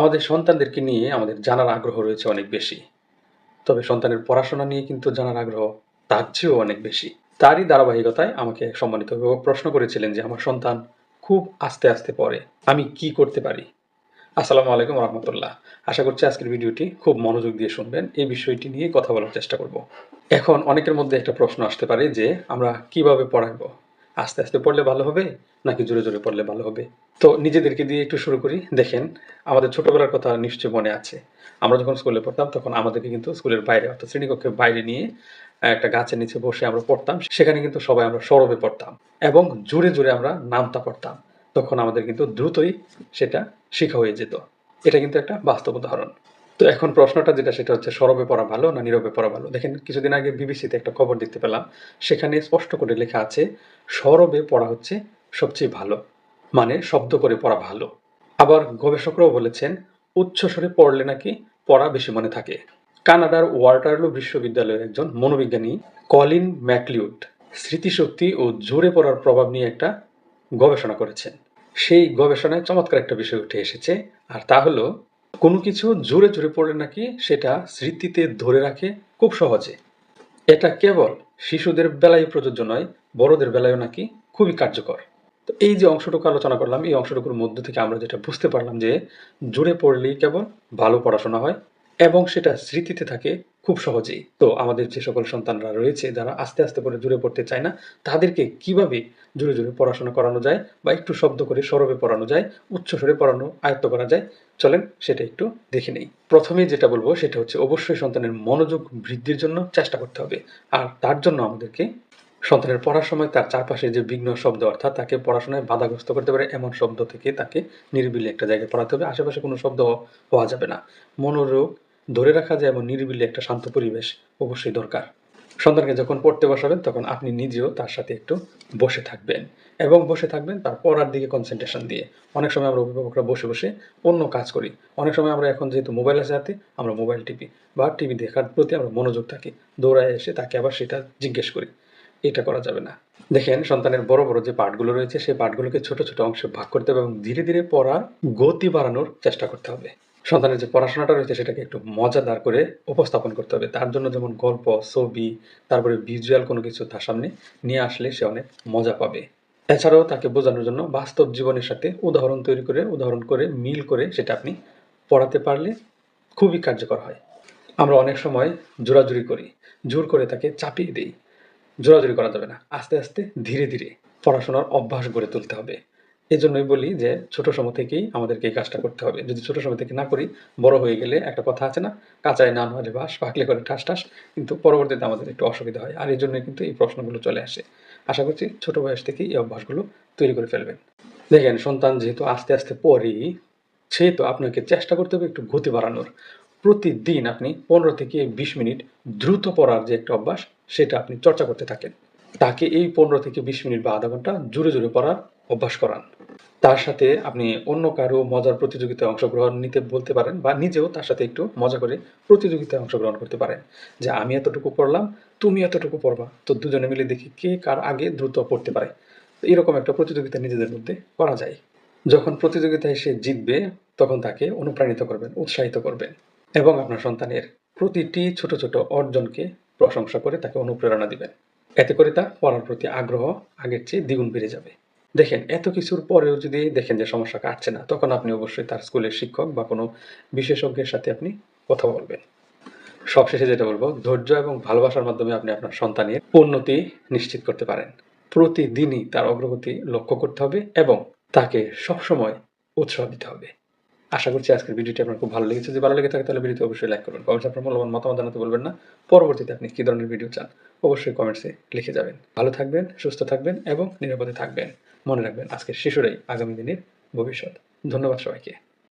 আমাদের সন্তানদেরকে নিয়ে আমাদের জানার আগ্রহ রয়েছে অনেক বেশি। তবে সন্তানের পড়াশোনা নিয়ে কিন্তু জানার আগ্রহ তার চেয়েও অনেক বেশি। তারই ধারাবাহিকতায় আমাকে এক সম্মানিত অভিভাবক প্রশ্ন করেছিলেন যে, আমার সন্তান খুব আস্তে আস্তে পড়ে, আমি কি করতে পারি? আসসালামু আলাইকুম রহমতুল্লাহ। আশা করছি আজকের ভিডিওটি খুব মনোযোগ দিয়ে শুনবেন। এই বিষয়টি নিয়ে কথা বলার চেষ্টা করব। এখন অনেকের মধ্যে একটা প্রশ্ন আসতে পারে যে, আমরা কীভাবে পড়াবো? আস্তে আস্তে পড়লে ভালো হবে নাকি জোরে জোরে পড়লে ভালো হবে? তো নিজেদেরকে দিয়ে একটু শুরু করি। দেখেন, আমাদের ছোটবেলার কথা নিশ্চয়ই মনে আছে। আমরা যখন স্কুলে পড়তাম, তখন আমাদেরকে কিন্তু স্কুলের বাইরে, অর্থাৎ শ্রেণীকক্ষের বাইরে নিয়ে একটা গাছের নিচে বসে আমরা পড়তাম। সেখানে কিন্তু সবাই আমরা সরবে পড়তাম এবং জোরে জোরে আমরা নামতা পড়তাম। তখন আমাদের কিন্তু দ্রুতই সেটা শেখা হয়ে যেত। এটা কিন্তু একটা বাস্তব উদাহরণ। তো এখন প্রশ্নটা যেটা, সেটা হচ্ছে সরবে পড়া ভালো না নীরবে পড়া ভালো? দেখেন, কিছুদিন আগে বিবিসিতে একটা খবর দেখতে পেলাম, সেখানে স্পষ্ট করে লেখা আছে, সরবে পড়া হচ্ছে সবচেয়ে ভালো মানে শব্দ করে পড়া ভালো। আবার গবেষকরাও বলেছেন উচ্চস্বরে পড়লে নাকি পড়া বেশি মনে থাকে। কানাডার ওয়াটারলু বিশ্ববিদ্যালয়ের একজন মনোবিজ্ঞানী, কলিন ম্যাকলিউড, স্মৃতিশক্তি ও জোরে পড়ার প্রভাব নিয়ে একটা গবেষণা করেছেন। সেই গবেষণায় চমৎকার একটা বিষয় উঠে এসেছে, আর তা হলো কোনো কিছু জোরে জোরে পড়লে নাকি সেটা স্মৃতিতে ধরে রাখে খুব সহজে। এটা কেবল শিশুদের বেলায় প্রযোজ্য নয়, বড়দের বেলায়ও নাকি খুবই কার্যকর। তো এই যে অংশটুকু আলোচনা করলাম, এই অংশটুকুর মধ্য থেকে আমরা যেটা বুঝতে পারলাম যে জোরে পড়লেই কেবল ভালো পড়াশোনা হয় এবং সেটা স্মৃতিতে থাকে খুব সহজেই। তো আমাদের যে সকল সন্তানরা রয়েছে, যারা আস্তে আস্তে করে জুড়ে পড়তে চায় না, তাদেরকে কীভাবে জুড়ে জুড়ে পড়াশোনা করানো যায় বা একটু শব্দ করে সরবে পড়ানো যায় উচ্চস্বরে পড়ানো, আয়ত্ত করা যায়। চলেন সেটা একটু দেখে নেই। প্রথমেই যেটা বলব সেটা হচ্ছে অবশ্যই সন্তানের মনোযোগ বৃদ্ধির জন্য চেষ্টা করতে হবে। আর তার জন্য আমাদেরকে সন্তানের পড়ার সময় তার চারপাশে যে বিঘ্ন শব্দ অর্থাৎ তাকে পড়াশোনায় বাধাগ্রস্ত করতে পারে, এমন শব্দ থেকে তাকে নিরিবিলি একটা জায়গায় পড়াতে হবে। আশেপাশে কোনো শব্দ হওয়া যাবে না। মনোরোগ ধরে রাখা যায় এমন নিরিবিলি একটা শান্ত পরিবেশ অবশ্যই দরকার। সন্তানকে যখন পড়তে বসাবেন, তখন আপনি নিজেও তার সাথে একটু বসে থাকবেন। এবং বসে থাকবেন তার পড়ার দিকে কনসেন্ট্রেশন দিয়ে। অনেক সময় আমরা অভিভাবকরা বসে বসে অন্য কাজ করি। অনেক সময় আমরা এখন যেহেতু মোবাইল আছে হাতে আমরা মোবাইল টিপি বা টিভি দেখার প্রতি আমরা মনোযোগ থাকি। দৌড়ায় এসে তাকে আবার সেটা জিজ্ঞেস করি। এটা করা যাবে না। দেখেন, সন্তানের বড় বড় যে পাঠগুলো রয়েছে সেই পাঠগুলোকে ছোট ছোট অংশে ভাগ করতে হবে এবং ধীরে ধীরে পড়ার গতি বাড়ানোর চেষ্টা করতে হবে। সন্তানের যে পড়াশোনাটা রয়েছে সেটাকে একটু মজাদার করে উপস্থাপন করতে হবে। তার জন্য যেমন গল্প, ছবি, তারপরে ভিজুয়াল কোনো কিছু তার সামনে নিয়ে আসলে সে অনেক মজা পাবে। এছাড়াও তাকে বোঝানোর জন্য বাস্তব জীবনের সাথে উদাহরণ তৈরি করে, উদাহরণ করে, মিল করে সেটা আপনি পড়াতে পারলে খুবই কার্যকর হয়। আমরা অনেক সময় জোরাজুরি করি, জোর করে তাকে চাপিয়ে দিই। জোরাজুরি করা যাবে না, আস্তে আস্তে ধীরে ধীরে পড়াশোনার অভ্যাস গড়ে তুলতে হবে। এই জন্যই বলি যে ছোট সময় থেকেই আমাদেরকে এই কাজটা করতে হবে। যদি ছোট সময় থেকে না করি, বড় হয়ে গেলে একটা কথা আছে না, কাঁচায় না হলে বাস পাকলে করে ঠাস ঠাস, কিন্তু পরবর্তীতে আমাদের একটু অসুবিধা হয়। আর এই জন্যই কিন্তু এই প্রশ্নগুলো চলে আসে। আশা করছি ছোট বয়স থেকেই এই অভ্যাসগুলো তৈরি করে ফেলবেন। দেখেন, সন্তান যেহেতু আস্তে আস্তে পড়ি, সেহেতু আপনাকে চেষ্টা করতে হবে একটু গতি বাড়ানোর। প্রতিদিন আপনি পনেরো থেকে বিশ মিনিট দ্রুত পড়ার যে একটা অভ্যাস, সেটা আপনি চর্চা করতে থাকেন। তাকে এই পনেরো থেকে বিশ মিনিট বা আধা ঘণ্টা জোরে জোরে পড়ার অভ্যাস করান। তার সাথে আপনি অন্য কারও মজার প্রতিযোগিতায় অংশগ্রহণ নিতে বলতে পারেন বা নিজেও তার সাথে একটু মজা করে প্রতিযোগিতায় অংশগ্রহণ করতে পারেন। যে আমি এতটুকু পড়লাম, তুমি এতটুকু পড়বা। তো দুজনে মিলে দেখি কে কার আগে দ্রুত পড়তে পারে। এরকম একটা প্রতিযোগিতা নিজেদের মধ্যে করা যায়। যখন প্রতিযোগিতায় সে জিতবে, তখন তাকে অনুপ্রাণিত করবেন, উৎসাহিত করবেন এবং আপনার সন্তানের প্রতিটি ছোট ছোট অর্জনকে প্রশংসা করে তাকে অনুপ্রেরণা দিবেন। এতে করে তার পড়ার প্রতি আগ্রহ আগের চেয়ে দ্বিগুণ বেড়ে যাবে। দেখেন, এত কিছুর পরেও যদি দেখেন যে সমস্যা কাটছে না, তখন আপনি অবশ্যই তার স্কুলের শিক্ষক বা কোনো বিশেষজ্ঞের সাথে আপনি কথা বলবেন। সবশেষে যেটা বলব, ধৈর্য এবং ভালোবাসার মাধ্যমে আপনি আপনার সন্তানের উন্নতি নিশ্চিত করতে পারেন। প্রতিদিনই তার অগ্রগতি লক্ষ্য করতে হবে এবং তাকে সবসময় উৎসাহ দিতে হবে। আশা করছি আজকের ভিডিওটি আপনার খুব ভালো লেগেছে। যদি ভালো লেগে থাকে তাহলে ভিডিওটি অবশ্যই লাইক করবেন। কমেন্টস আপনার মূল্যবান মতামত জানাতে বলবেন না। পরবর্তীতে আপনি কী ধরনের ভিডিও চান, অবশ্যই কমেন্টসে লিখে যাবেন। ভালো থাকবেন, সুস্থ থাকবেন এবং নিরাপদে থাকবেন। মনে রাখবেন আজকের শিশুরাই আগামী দিনের ভবিষ্যৎ। ধন্যবাদ সবাইকে।